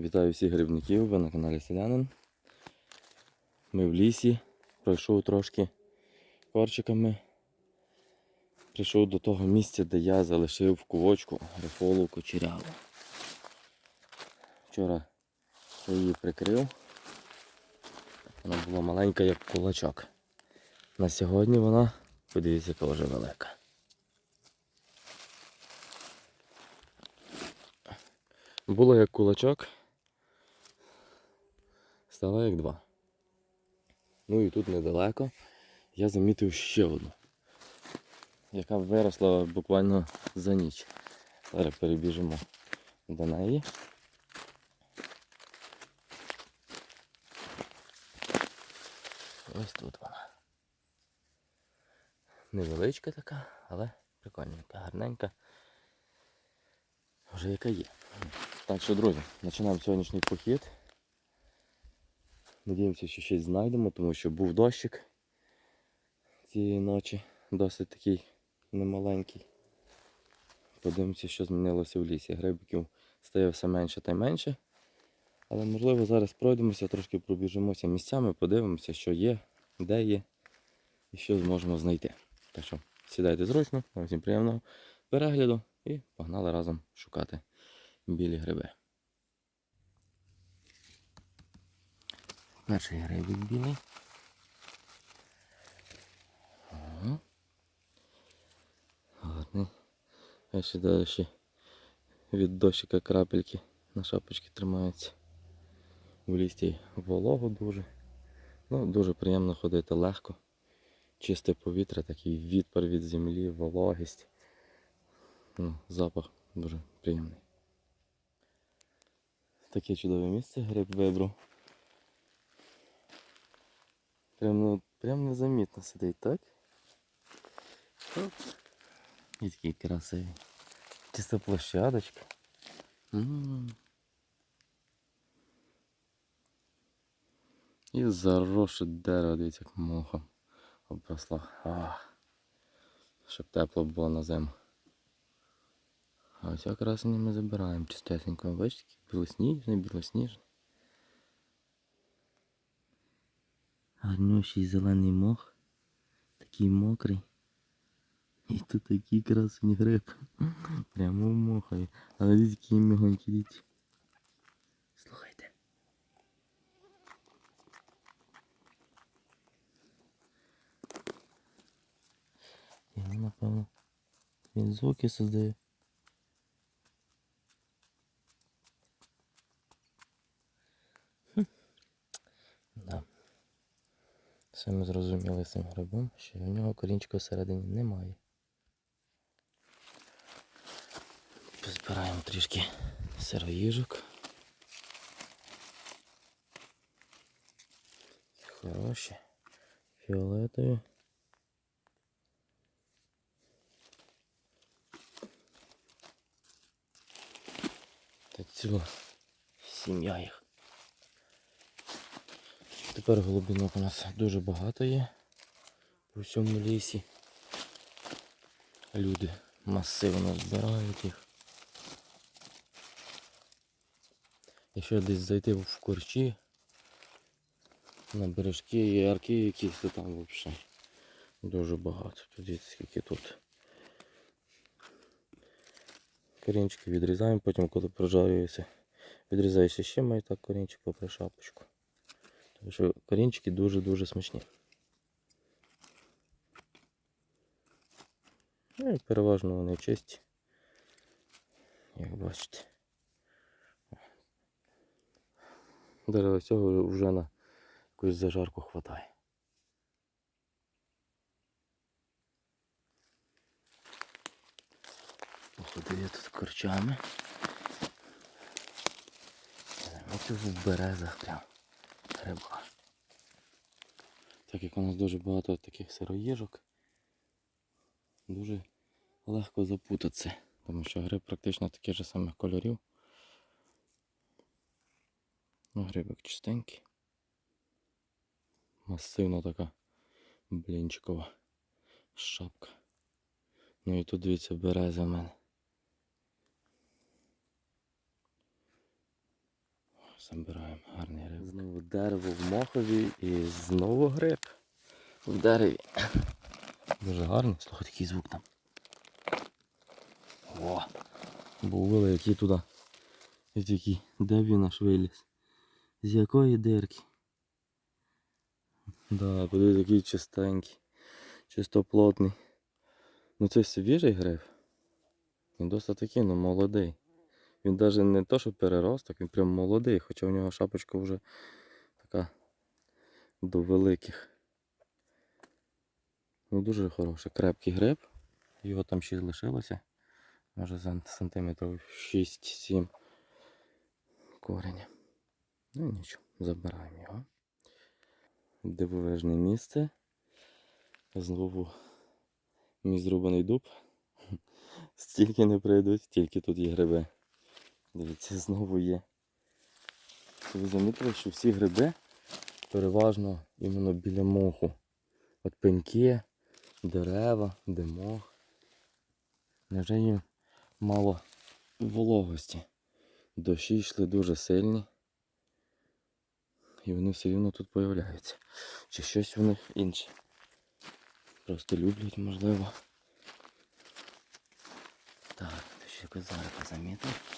Вітаю всіх грибників, ви на каналі Селянин. Ми в лісі, пройшов трошки корчиками. Прийшов до того місця, де я залишив в кувочку грифолу кочеряву. Вчора я її прикрив. Вона була маленька, як кулачок. На сьогодні вона, подивіться, яка вже велика. Була як кулачок, стала як два. Ну і тут недалеко я замітив ще одну, яка виросла буквально за ніч. Зараз перебіжимо до неї. Ось тут вона. Невеличка така, але прикольненька, гарненька. Вже яка є. Так що, друзі, починаємо сьогоднішній похід. Надіємося, що щось знайдемо, тому що був дощик цієї ночі, досить такий немаленький. Подивимося, що змінилося в лісі. Грибиків стає все менше та менше. Але можливо зараз пройдемося, трошки пробіжимося місцями, подивимося, що є, де є і що зможемо знайти. Так що сідайте зручно, всім приємного перегляду і погнали разом шукати білі гриби. Перший грибик білий. Ага. Гарний. А далі ще від дощика крапельки на шапочці тримаються. В лісті волого дуже. Ну, дуже приємно ходити легко. Чисте повітря, такий відпар від землі, вологість. Ну, запах дуже приємний. Таке чудове місце гриб вибрав. Прям, ну, прям незамітно сидить, так? Оп. І такий красивий. Чиста площадочка. М. І заросше дерево, дивіться, як мохом обросло. Ах. Щоб тепло було на зиму. А ось якраз ми забираємо чистесенько. Бачите, білосніжний, білосніжний. Гарнющий зелений мох. Такий мокрий. І тут такий красень гриб. Прямо в мохові. Але які мігонькі діти. Слухайте. І він, напевно, він звуки создає. Да. Все цим грибом, що в нього корінчика всередині немає. Позбираємо трішки сироїжок. Хороші. Фіолетові. Та ціла сім'я їх. Тепер голубінок у нас дуже багато є по всьому лісі. Люди масивно збирають їх. Якщо десь зайти в корчі, на бережки і арки якісь, то там взагалі дуже багато. Подивіться, скільки тут. Корінчики відрізаємо, потім коли прожарюється, відрізаєш ще має так корінчик попри шапочку. Тому що корінчики дуже-дуже смачні. Ну і переважно вони чисті. Як бачите. Дерева цього вже на якусь зажарку хватає. Походив я тут корчами. Оце в березах прям гриба. Так як у нас дуже багато таких сироїжок, дуже легко запутатися, тому що гриб практично таких же самих кольорів. Ну, грибик чистенький. Масивна така блінчикова шапка. Ну і тут дивіться береза в мене. Забираємо гарний гриб. Знову дерево в мохові і знову гриб в дереві. Дуже гарний. Слухай, який звук там. О! Були які туди. І такі, де він аж виліз? З якої дирки? Да, буде такий чистенький, чистоплотний. Ну це свіжий гриб. Він досить такий, ну молодий. Він навіть не то, що переросток, він прям молодий, хоча у нього шапочка вже така до великих. Ну дуже хороший, крепкий гриб. Його там ще лишилося. Може за сантиметрів 6-7 кореня. Ну нічого, забираємо його. Дивовижне місце. Знову мій зрубаний дуб. Стільки не прийдуть, стільки тут є гриби. Дивіться, знову є. Ви замітили, що всі гриби переважно іменно біля моху. От пеньки, дерева, де мох. Невже їм мало вологості? Дощі йшли дуже сильні. І вони все рівно тут появляються. Чи щось них інше. Просто люблять, можливо. Так, ти ще козарика замітив.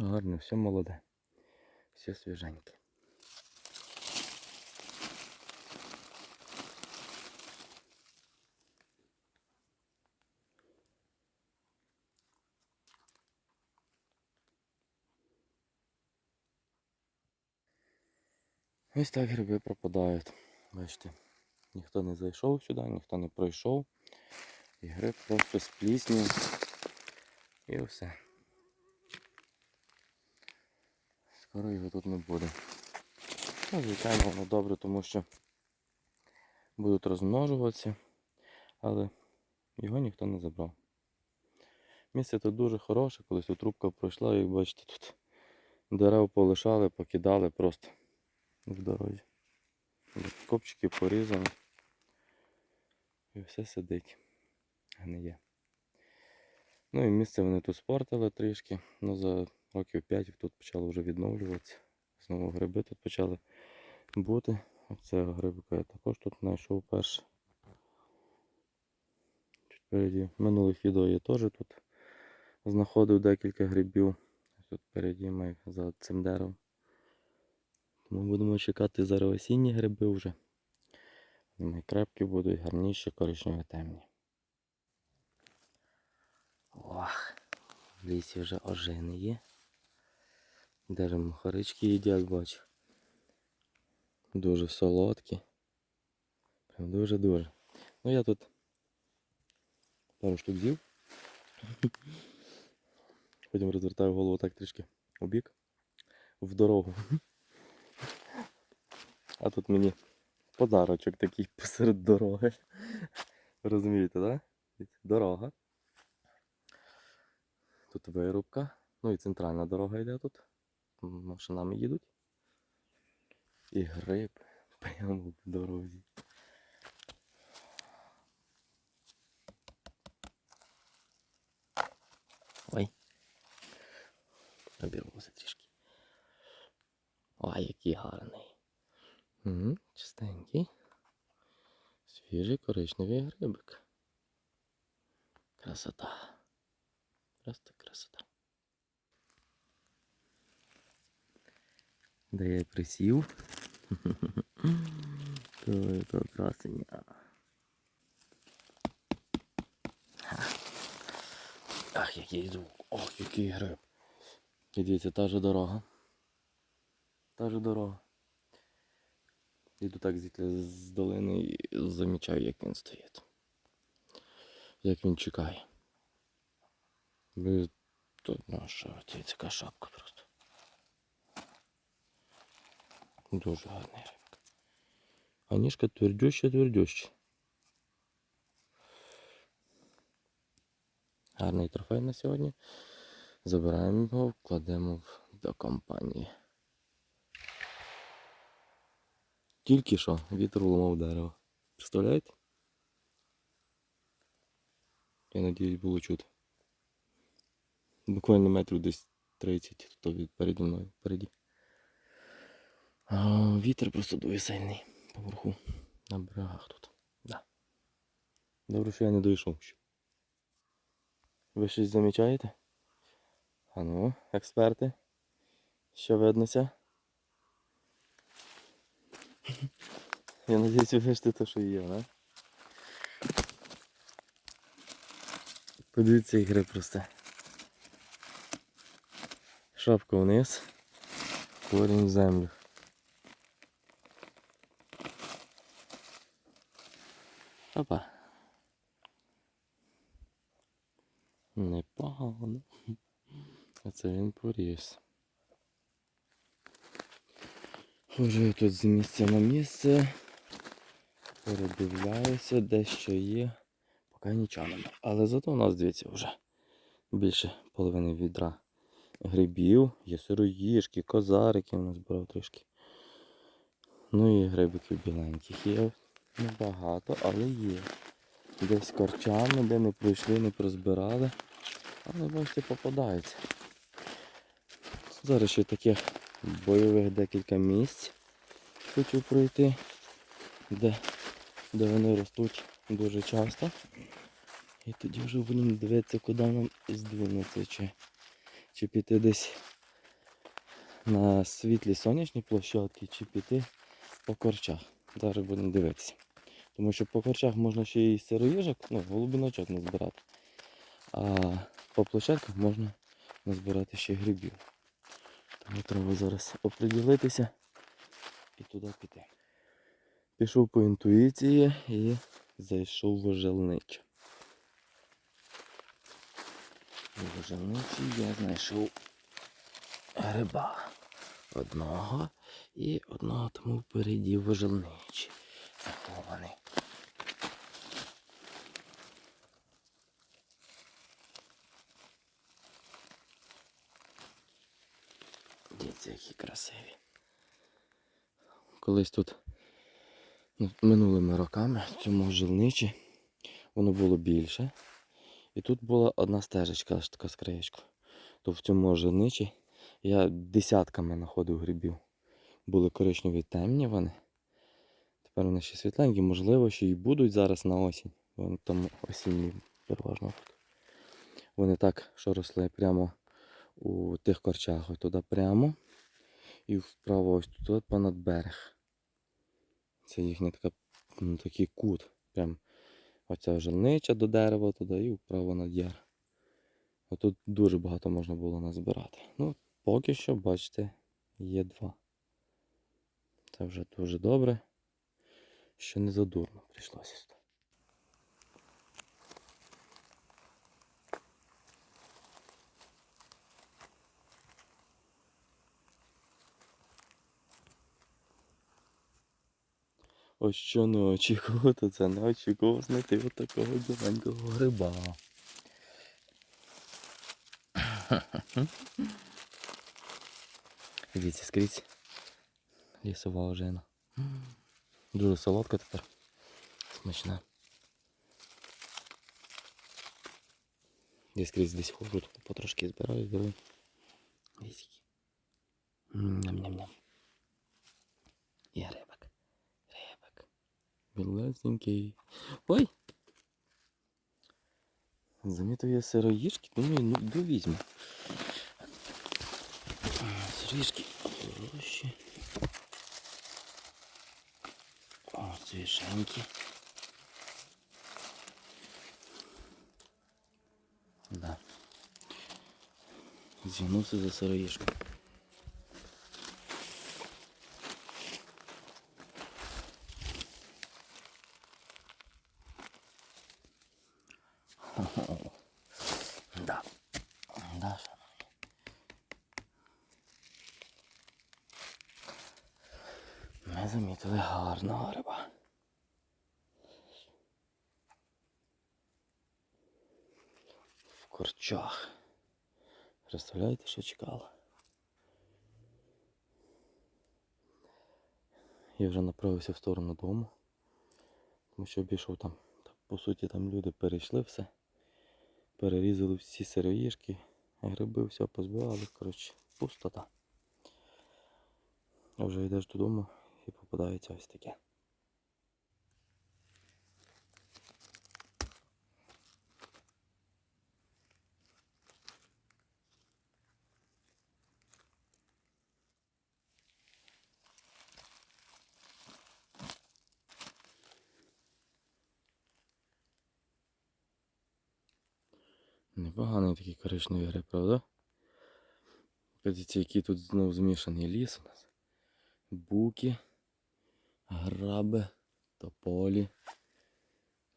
Гарно, все молоде. Все свіженьке. Ось так гриби пропадають. Бачите, ніхто не зайшов сюди, ніхто не пройшов. І гриб просто спліснів. І все. Скоро його тут не буде. Ну, звичайно, воно добре, тому що будуть розмножуватися, але його ніхто не забрав. Місце тут дуже хороше, колись трубка пройшла, як бачите, тут дерев полишали, покидали просто в дорозі. Копчики порізані. І все сидить. Гниє. Ну і місце вони тут спортили трішки. Ну за років 5 тут почало вже відновлюватися. Знову гриби тут почали бути. Оце грибка я також тут знайшов перше. Чуть впереді. Минулих відео я теж тут знаходив декілька грибів. Тут впереді ми за цим деревом. Тому будемо чекати зараз осінні гриби вже. Вони крепкі будуть, гарніші, коричневі темні. Ох, в лісі вже ожини є. Даже мухарички їдять, бачу. Дуже солодкі. Прям дуже-дуже. Ну я тут пару штук з'їв. Потім розвертаю голову так трішки у бік, в дорогу. А тут мені подарочок такий посеред дороги. Розумієте? Да? Дорога. Тут вирубка. Ну і центральна дорога йде тут. Машинами їдуть. І гриб прямо в дорозі. Ой. Обірвався трішки. Ой, який гарний. Угу, чистенький. Свіжий коричневий грибик. Красота. Просто красота. Де я присів. То яка красення. Ах, який звук. Ох, який гриб. І дивіться, та же дорога. Та же дорога. Іду так звідти з долини і замічаю, як він стоїть. Як він чекає. Тут наша така шапка просто. Дуже гарний рибка. А ніжка твердюща, твердюща. Гарний трофей на сьогодні. Забираємо його, вкладемо до компанії. Тільки що вітер уламав дерево. Представляєте? Я надіюсь, було чути. Буквально метрів десь 30 то від переді мною впереді. Вітер просто дує сильний поверху. На берегах тут. Да. Добре, що я не дійшов. Ви щось замічаєте? А ну, експерти. Що виднося? Я надіюсь, ви бачите те, що є, не? Подивіться ігри просто. Шапка вниз, корінь в землю. Опа. Непогано. Це він поріс. Хожу тут з місця на місце. Передивляюся, де що є. Поки нічого немає. Але зато у нас, дивіться, вже більше половини відра грибів, є сироїжки, козарики у нас брав трішки. Ну і грибиків біленьких є небагато, але є. Десь корчами, де не пройшли, не прозбирали. Але бачите, попадаються. Зараз ще таких бойових декілька місць хочу пройти, де, де вони ростуть дуже часто. І тоді вже будемо дивитися, куди нам здвинутися, чи, чи піти десь на світлі сонячні площадки, чи піти по корчах. Зараз будемо дивитися. Тому що по корчах можна ще і сироїжок, ну, голубиночок назбирати. А по площадках можна назбирати ще грибів. Тому треба зараз оприділитися і туди піти. Пішов по інтуїції і зайшов в ожелниче. В ожелничі я знайшов гриба. Одного і одного тому впереді в ожелничі. Захований. Дивіться, які красиві. Колись тут ну, минулими роками цьому жилничі воно було більше. І тут була одна стежечка аж така з краєчку. То в цьому жилничі я десятками знаходив грибів. Були коричневі темні вони. Тепер вони ще світленькі, можливо, ще й будуть зараз на осінь. Вони там осінні переважно. Вони так, що росли прямо у тих корчах, туди прямо. І вправо ось тут понад берег. Це їхня така, м, такий кут. Прям оця жальнича до дерева туди і вправо над яр. Отут дуже багато можна було назбирати. Ну, поки що, бачите, є два. Це вже дуже добре. Що не задурно прийшлося сюди. Ось що не очікував, то це не очікував знайти от такого біленького гриба. Дивіться, скрізь лісова ожина. Дуже солодка тепер. Смачна. Я скрізь десь ходжу, тут потрошки збираю, беру. Дивіться. які. М, Ням-ням-ням. Білесенький. Ой! Замітив я сироїжки, думаю, ну йду візьму. Сироїжки хороші. О, свіженькі. Да. Зігнувся за сироїжку. Да. Да, шановні. Замітили гарного гриба. В корчах. Представляєте, що чекало? Я вже направився в сторону дому, тому що обійшов там, по суті, там люди перейшли все. Перерізали всі сироїжки, гриби, все позбивали, коротше, пустота. Вже йдеш додому і попадається ось таке. Непоганий такий коричневий гриб, правда? Подивіться, який тут знову змішаний ліс у нас. Буки, граби, тополі,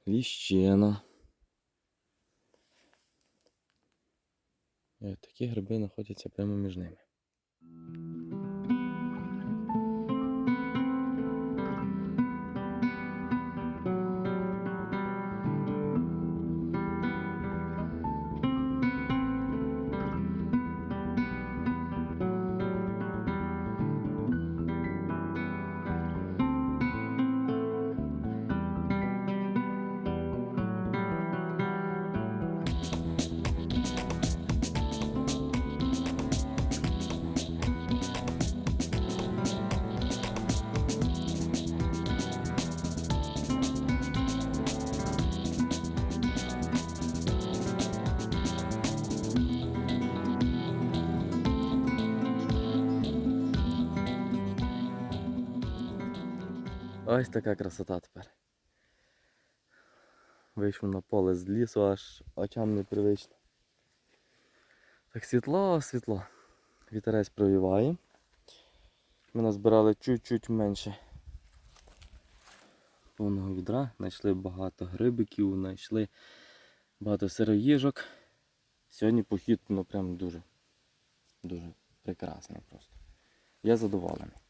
ліщина. І от такі гриби знаходяться прямо між ними. Ось така красота тепер. Вийшов на поле з лісу, аж очам непривично. Так світло, світло. Вітерець провіває. Ми назбирали чуть-чуть менше повного відра. Знайшли багато грибиків, знайшли багато сироїжок. Сьогодні похід ну прям дуже, дуже прекрасний просто. Я задоволений.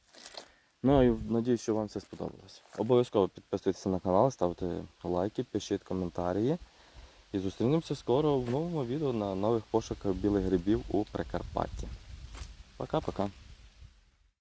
Ну і надіюсь, що вам все сподобалось. Обов'язково підписуйтесь на канал, ставте лайки, пишіть коментарі. І зустрінемося скоро в новому відео на нових пошуках білих грибів у Прикарпатті. Пока-пока.